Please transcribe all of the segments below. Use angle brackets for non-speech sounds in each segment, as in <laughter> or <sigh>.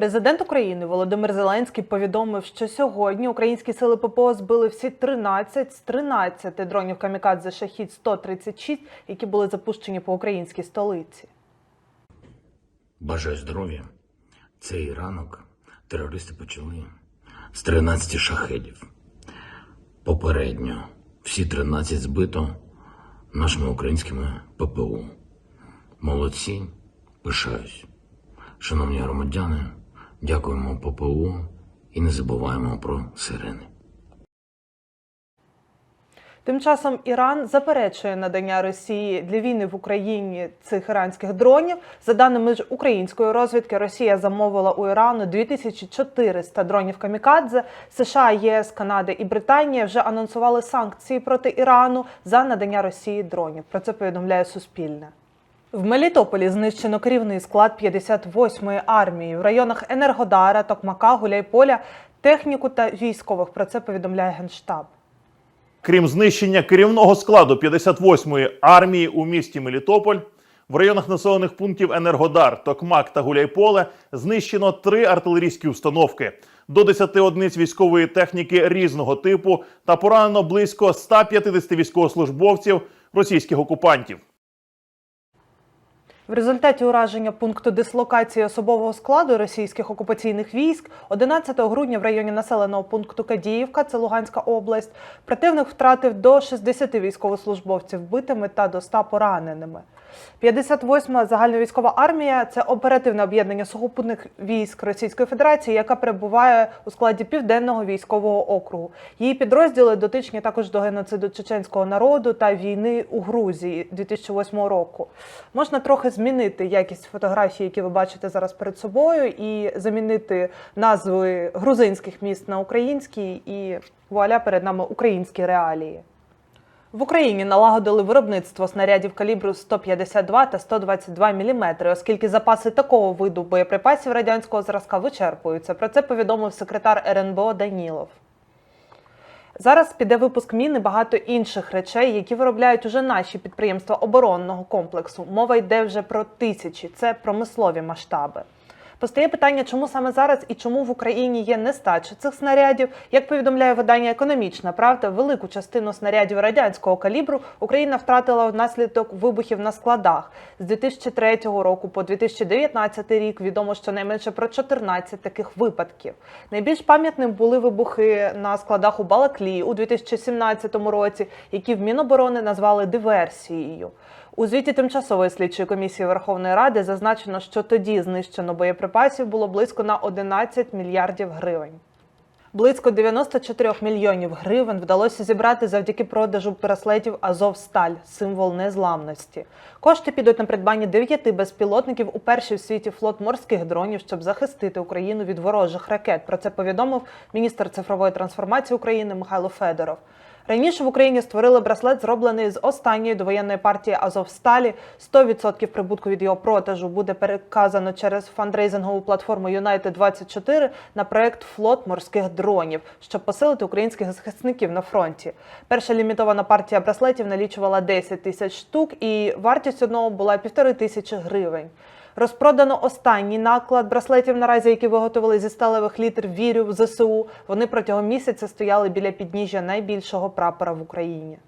Президент України Володимир Зеленський повідомив, що сьогодні українські сили ППО збили всі 13 з 13 дронів камікадзе шахід 136 які були запущені по українській столиці. Бажаю здоров'я. Цей ранок терористи почали з 13 шахедів. Попередньо всі 13 збито нашими українськими ППО. Молодці, пишаюсь. Шановні громадяни, дякуємо ППО і не забуваємо про сирени. Тим часом Іран заперечує надання Росії для війни в Україні цих іранських дронів. За даними ж української розвідки, Росія замовила у Ірану 2400 дронів камікадзе. США, ЄС, Канада і Британія вже анонсували санкції проти Ірану за надання Росії дронів. Про це повідомляє Суспільне. В Мелітополі знищено керівний склад 58-ї армії в районах Енергодара, Токмака, Гуляйполя, техніку та військових. Про це повідомляє Генштаб. Крім знищення керівного складу 58-ї армії у місті Мелітополь, в районах населених пунктів Енергодар, Токмак та Гуляйполе знищено три артилерійські установки, до 10 одиниць військової техніки різного типу та поранено близько 150 військовослужбовців російських окупантів. В результаті ураження пункту дислокації особового складу російських окупаційних військ 11 грудня в районі населеного пункту Кадіївка, це Луганська область, противник втратив до 60 військовослужбовців вбитими та до 100 пораненими. 58-ма загальновійськова армія це оперативне об'єднання сухопутних військ Російської Федерації, яка перебуває у складі південного військового округу. Її підрозділи дотичні також до геноциду чеченського народу та війни у Грузії 2008 року. Можна трохи змінити якість фотографій, які ви бачите зараз перед собою, і замінити назви грузинських міст на українські, і вуаля перед нами українські реалії. В Україні налагодили виробництво снарядів калібру 152 та 122 мм, оскільки запаси такого виду боєприпасів радянського зразка вичерпуються. Про це повідомив секретар РНБО Данілов. Зараз піде випуск мін і багато інших речей, які виробляють уже наші підприємства оборонного комплексу. Мова йде вже про тисячі, це промислові масштаби. Постає питання, чому саме зараз і чому в Україні є нестача цих снарядів. Як повідомляє видання Економічна Правда, велику частину снарядів радянського калібру Україна втратила внаслідок вибухів на складах. З 2003 року по 2019 рік відомо щонайменше про 14 таких випадків. Найбільш пам'ятним були вибухи на складах у Балаклії у 2017 році, які в Міноборони назвали диверсією. У звіті тимчасової слідчої комісії Верховної Ради зазначено, що тоді знищено боєприпасів було близько на 11 мільярдів гривень. Близько 94 мільйонів гривень вдалося зібрати завдяки продажу браслетів Азовсталь, символ незламності. Кошти підуть на придбання дев'яти безпілотників у перший в світі флот морських дронів, щоб захистити Україну від ворожих ракет. Про це повідомив міністр цифрової трансформації України Михайло Федоров. Раніше в Україні створили браслет, зроблений з останньої довоєнної партії Азовсталі. 100% прибутку від його продажу буде переказано через фандрейзингову платформу United 24 на проект флот морських дронів, щоб посилити українських захисників на фронті. Перша лімітована партія браслетів налічувала 10 тисяч штук, і вартість одного була півтори тисячі гривень. Розпродано останній наклад браслетів наразі, які виготовили зі сталевих літер вірю в ЗСУ. Вони протягом місяця стояли біля підніжжя найбільшого прапора в Україні.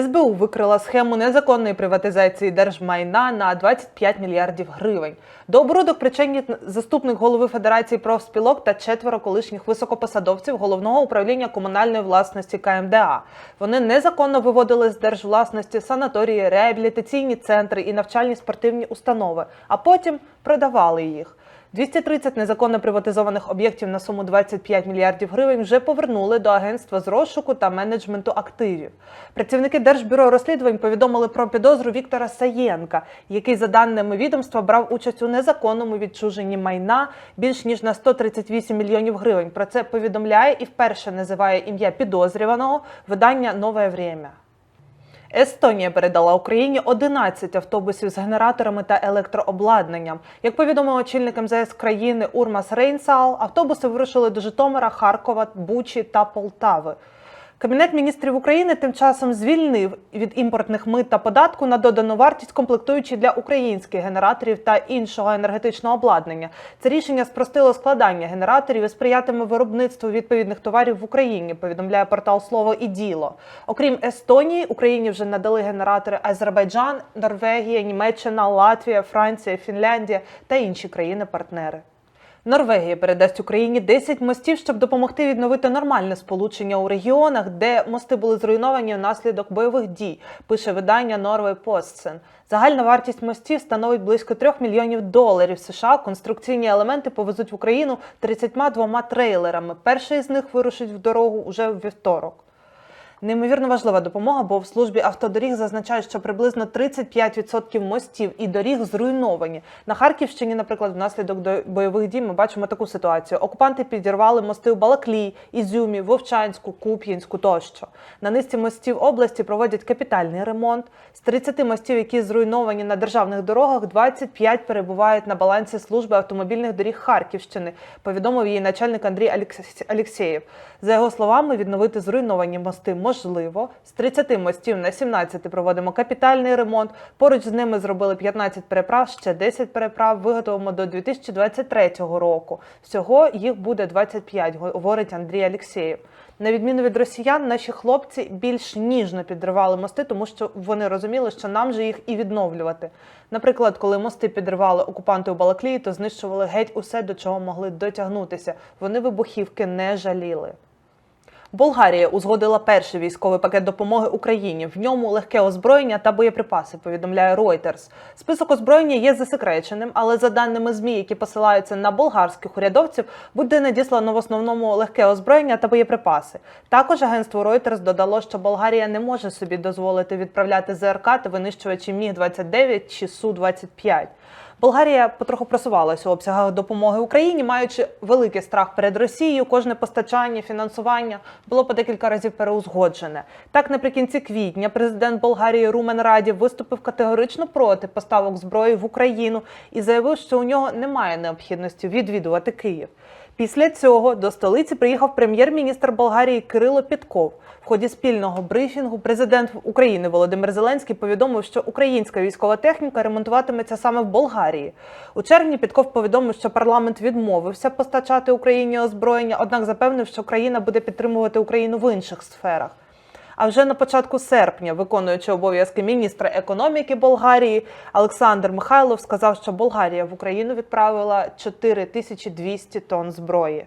СБУ викрила схему незаконної приватизації держмайна на 25 мільярдів гривень. До оборудок причетні заступник голови Федерації профспілок та четверо колишніх високопосадовців головного управління комунальної власності КМДА. Вони незаконно виводили з держвласності санаторії, реабілітаційні центри і навчальні спортивні установи, а потім продавали їх. 230 незаконно приватизованих об'єктів на суму 25 мільярдів гривень вже повернули до агентства з розшуку та менеджменту активів. Працівники Держбюро розслідувань повідомили про підозру Віктора Саєнка, який, за даними відомства, брав участь у незаконному відчуженні майна більш ніж на 138 мільйонів гривень. Про це повідомляє і вперше називає ім'я підозрюваного видання Нове Время. Естонія передала Україні 11 автобусів з генераторами та електрообладнанням. Як повідомив очільник МЗС країни Урмас Рейнсал, автобуси вирушили до Житомира, Харкова, Бучі та Полтави. Кабінет міністрів України тим часом звільнив від імпортних мит та податку на додану вартість комплектуючі для українських генераторів та іншого енергетичного обладнання. Це рішення спростило складання генераторів і сприятиме виробництву відповідних товарів в Україні. Повідомляє портал Слово і діло. Окрім Естонії, Україні вже надали генератори Азербайджан, Норвегія, Німеччина, Латвія, Франція, Фінляндія та інші країни-партнери. Норвегія передасть Україні 10 мостів, щоб допомогти відновити нормальне сполучення у регіонах, де мости були зруйновані внаслідок бойових дій. Пише видання Norway Postsen. Загальна вартість мостів становить близько 3 мільйонів доларів США. Конструкційні елементи повезуть в Україну 32 трейлерами. Перший з них вирушить в дорогу уже в вівторок. Неймовірно важлива допомога, бо в службі автодоріг зазначають, що приблизно 35% мостів і доріг зруйновані. На Харківщині, наприклад, внаслідок до- бойових дій ми бачимо таку ситуацію. Окупанти підірвали мости у Балаклії, Ізюмі, Вовчанську, Куп'янську тощо. На низці мостів області проводять капітальний ремонт. З 30 мостів, які зруйновані на державних дорогах, 25 перебувають на балансі служби автомобільних доріг Харківщини. Повідомив її начальник Андрій Алекс- Алєксєєв. За його словами, відновити зруйновані мости можливо. З 30 мостів на 17 проводимо капітальний ремонт. Поруч з ними зробили 15 переправ, ще 10 переправ виготовимо до 2023 року. Всього їх буде 25, говорить Андрій Алєксєєв. На відміну від росіян, наші хлопці більш ніжно підривали мости, тому що вони розуміли, що нам же їх і відновлювати. Наприклад, коли мости підривали окупанти у Балаклії, то знищували геть усе, до чого могли дотягнутися. Вони вибухівки не жаліли. Болгарія узгодила перший військовий пакет допомоги Україні. В ньому легке озброєння та боєприпаси. Повідомляє Reuters. Список озброєння є засекреченим, але за даними змі, які посилаються на болгарських урядовців, буде надіслано в основному легке озброєння та боєприпаси. Також агентство Reuters додало, що Болгарія не може собі дозволити відправляти ЗРК та винищувачі Міг 29 чи Су 25 Болгарія потроху просувалася у обсягах допомоги Україні, маючи великий страх перед Росією. Кожне постачання, фінансування було по декілька разів переузгоджене. Так, наприкінці квітня президент Болгарії Румен Радів виступив категорично проти поставок зброї в Україну і заявив, що у нього немає необхідності відвідувати Київ. Після цього до столиці приїхав прем'єр-міністр Болгарії Кирило Підков. В ході спільного брифінгу президент України Володимир Зеленський повідомив, що українська військова техніка ремонтуватиметься саме в Болгарії. У червні Підков повідомив, що парламент відмовився постачати Україні озброєння, однак запевнив, що країна буде підтримувати Україну в інших сферах. А вже на початку серпня, виконуючи обов'язки міністра економіки Болгарії, Олександр Михайлов сказав, що Болгарія в Україну відправила 4200 тонн зброї.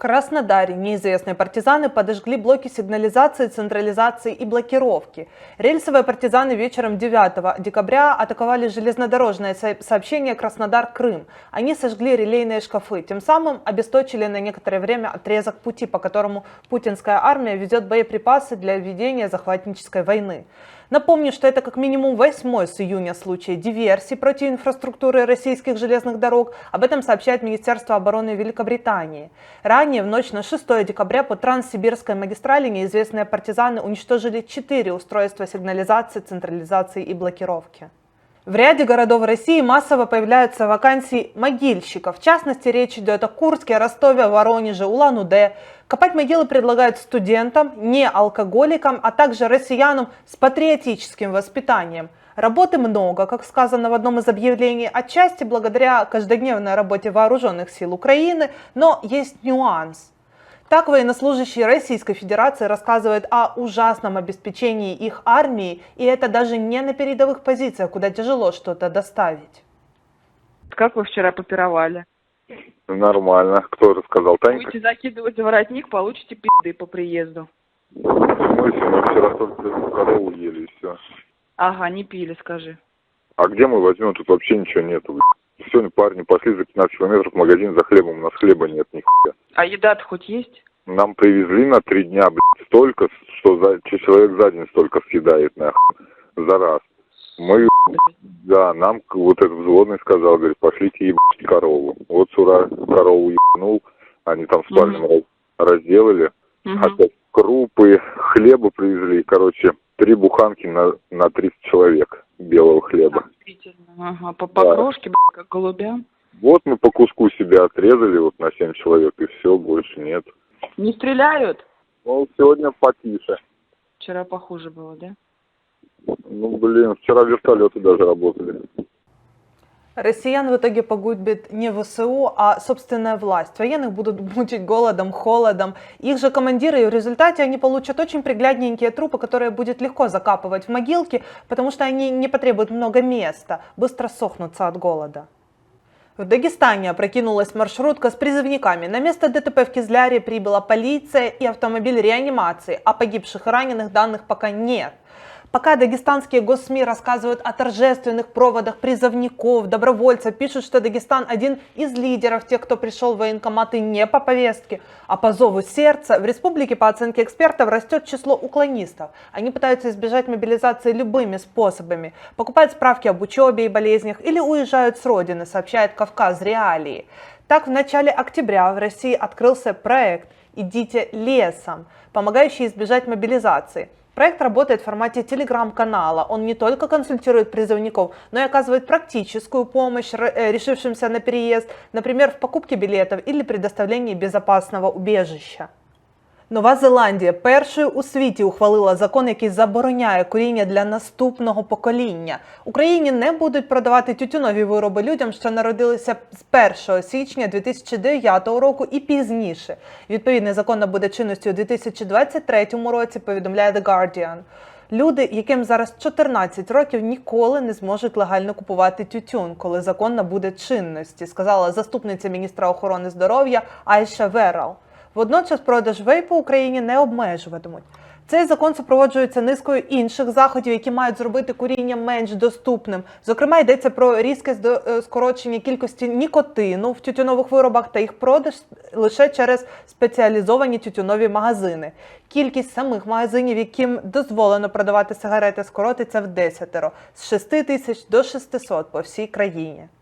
Краснодаре неизвестные партизаны подожгли блоки сигнализации, централизации и блокировки. Рельсовые партизаны вечером 9 декабря атаковали железнодорожное со- сообщение Краснодар-Крым. Они сожгли релейные шкафы, тем самым обесточили на некоторое время отрезок пути, по которому путинская армия везет боеприпасы для ведения захватнической войны. Напомню, что это как минимум восьмой с июня случай диверсий против инфраструктуры российских железных дорог. Об этом сообщает Министерство обороны Великобритании. Ранее, в ночь на 6 декабря по Транссибирской магистрали неизвестные партизаны уничтожили четыре устройства сигнализации, централизации и блокировки. В ряде городов России массово появляются вакансии могильщиков. В частности, речь идет о Курске, Ростове, Воронеже, Улан-Удэ. Копать могилы предлагают студентам, не алкоголикам, а также россиянам с патриотическим воспитанием. Работы много, как сказано в одном из объявлений, отчасти благодаря каждодневной работе вооруженных сил Украины, но есть нюанс. Так военнослужащие Российской Федерации рассказывают о ужасном обеспечении их армии, и это даже не на передовых позициях, куда тяжело что-то доставить. Как вы вчера попировали? Нормально. Кто рассказал? Танька? Будете закидывать за воротник, получите пизды по приезду. В смысле? Мы вчера только корову ели и все. Ага, не пили, скажи. А где мы возьмем? Тут вообще ничего нету. блядь. Сегодня парни пошли за 15 километров в магазин за хлебом. У нас хлеба нет ни хуя. А еда-то хоть есть? Нам привезли на три дня, блядь, столько, что за, че- человек за день столько съедает, нахуй, за раз. Мы, да, нам вот этот взводный сказал, говорит, пошлите ебать корову. Вот Сура корову ебнул, они там спальню раз- разделали. Мгм. Опять крупы, хлеба привезли. Короче, три буханки на, на 30 человек белого хлеба. Ага, по, по Да. как голубям. Вот мы по куску себя отрезали вот на 7 человек, и все, больше нет. Не стреляют? Ну, сегодня потише. Вчера похуже было, да? Ну, блин, вчера вертолеты даже работали. Россиян в итоге погубит не ВСУ, а собственная власть. Военных будут <laughs> мучить голодом, холодом. Их же командиры, и в результате они получат очень приглядненькие трупы, которые будет легко закапывать в могилки, потому что они не потребуют много места, быстро сохнутся от голода. В Дагестане опрокинулась маршрутка с призывниками. На место ДТП в Кизляре прибыла полиция и автомобиль реанимации, а погибших и раненых данных пока нет. Пока дагестанские госсми рассказывают о торжественных проводах призывников, добровольцев, пишут, что Дагестан один из лидеров тех, кто пришел в военкоматы не по повестке, а по зову сердца, в республике, по оценке экспертов, растет число уклонистов. Они пытаются избежать мобилизации любыми способами. Покупают справки об учебе и болезнях или уезжают с родины, сообщает Кавказ Реалии. Так, в начале октября в России открылся проект «Идите лесом», помогающий избежать мобилизации. Проект работает в формате телеграм-канала. Он не только консультирует призывников, но и оказывает практическую помощь э, решившимся на переезд, например, в покупке билетов или предоставлении безопасного убежища. Нова Зеландія першою у світі ухвалила закон, який забороняє куріння для наступного покоління. Україні не будуть продавати тютюнові вироби людям, що народилися з 1 січня 2009 року і пізніше. Відповідний закон набуде чинності у 2023 році. Повідомляє The Guardian. Люди, яким зараз 14 років, ніколи не зможуть легально купувати тютюн, коли закон набуде чинності, сказала заступниця міністра охорони здоров'я Айша Верал. Водночас продаж вейпу в Україні не обмежуватимуть. Цей закон супроводжується низкою інших заходів, які мають зробити куріння менш доступним. Зокрема, йдеться про різке е, скорочення кількості нікотину в тютюнових виробах та їх продаж лише через спеціалізовані тютюнові магазини. Кількість самих магазинів, яким дозволено продавати сигарети, скоротиться в десятеро з 6 тисяч до 600 по всій країні.